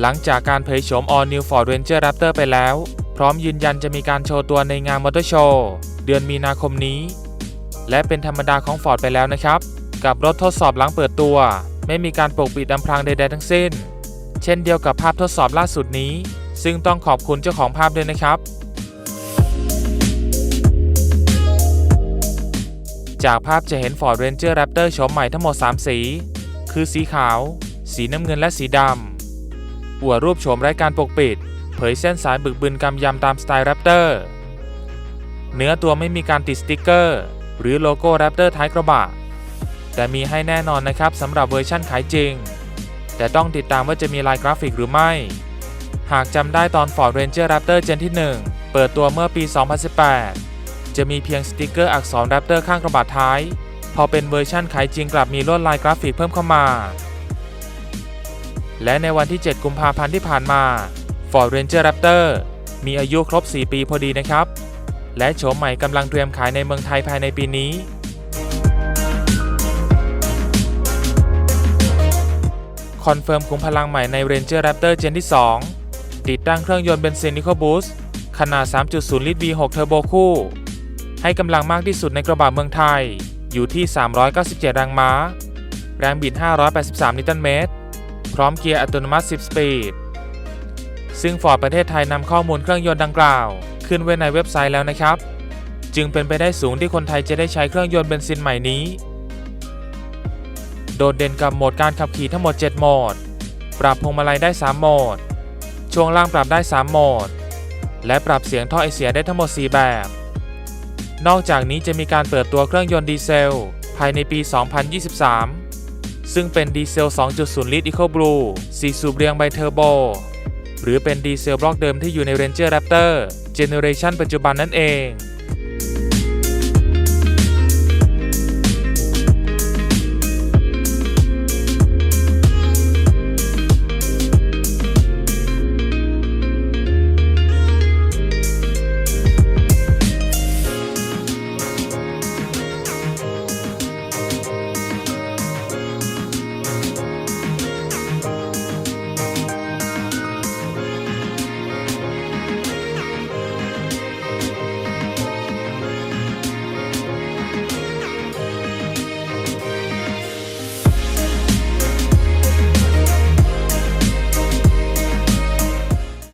หลังจากการเผยโฉม All New Ford Ranger Raptor ไปแล้ว พร้อมยืนยันจะมีการโชว์ตัวในงานมอเตอร์โชว์เดือนมีนาคมนี้ และเป็นธรรมดาของ Ford ไปแล้วนะครับ กับรถทดสอบหลังเปิดตัว ไม่มีการปกปิดอำพรางใดๆทั้งสิ้น เช่นเดียวกับภาพทดสอบล่าสุดนี้ ซึ่งต้องขอบคุณเจ้าของภาพด้วยนะครับ จากภาพจะเห็น Ford Ranger Raptor โฉมใหม่ทั้งหมด 3 สี คือสีขาว สีน้ำเงินและสีดำ อวดรูปโฉมไร้การปกปิด เผยเส้นสายบึกบึนกำยำตามสไตล์ Raptor เนื้อตัวไม่มีการติดสติกเกอร์ หรือโลโก้ Raptor ท้ายกระบะ แต่มีให้แน่นอนนะครับสำหรับเวอร์ชั่นขายจริง แต่ต้องติดตามว่าจะมีลายกราฟิกหรือไม่ หากจำได้ตอน Ford Ranger Raptor Gen ที่ 1 เปิดตัวเมื่อปี 2018 จะมีเพียงสติกเกอร์อักษร Raptor ข้างกระบะท้าย พอเป็นเวอร์ชั่นขายจริงกลับมีลวดลายกราฟิกเพิ่มเข้ามา และในวันที่ 7 กุมภาพันธ์ที่ผ่านมา Ford Ranger Raptor มีอายุครบ 4 ปีพอดีนะครับ และโฉมใหม่กำลังเตรียมขายในเมืองไทยภายในปีนี้ คอนเฟิร์มคุมพลังใหม่ใน Ranger Raptor Gen ที่ 2 ติดตั้งเครื่องยนต์เบนซิน EcoBoost ขนาด 3.0 ลิตร V6 เทอร์โบคู่ ให้กำลังมากที่สุดในกระบะเมืองไทย อยู่ที่ 397 แรงม้า แรงบิด 583 นิวตันเมตร พร้อมเกียร์อัตโนมัติ 10 สปีด ซึ่ง Ford ประเทศไทยนำข้อมูลเครื่องยนต์ดังกล่าว ขึ้นไว้ในเว็บไซต์แล้วนะครับ จึงเป็นไปได้สูงที่คนไทยจะได้ใช้เครื่องยนต์เบนซินใหม่นี้ โดดเด่นกับโหมดการขับขี่ทั้งหมด 7 โหมด ปรับพวงมาลัยได้ 3 โหมด ช่วงล่างปรับได้ 3 โหมด และปรับเสียงท่อไอเสียได้ทั้งหมด 4 แบบ นอกจากนี้จะมีการเปิดตัวเครื่องยนต์ดีเซล ภายในปี 2023 ซึ่งเป็นดีเซล 2.0 ลิตร EcoBlue 4สูบเรียงไบเทอร์โบ หรือเป็นดีเซลบล็อกเดิมที่อยู่ใน Ranger Raptor เจเนอเรชันปัจจุบันนั่นเอง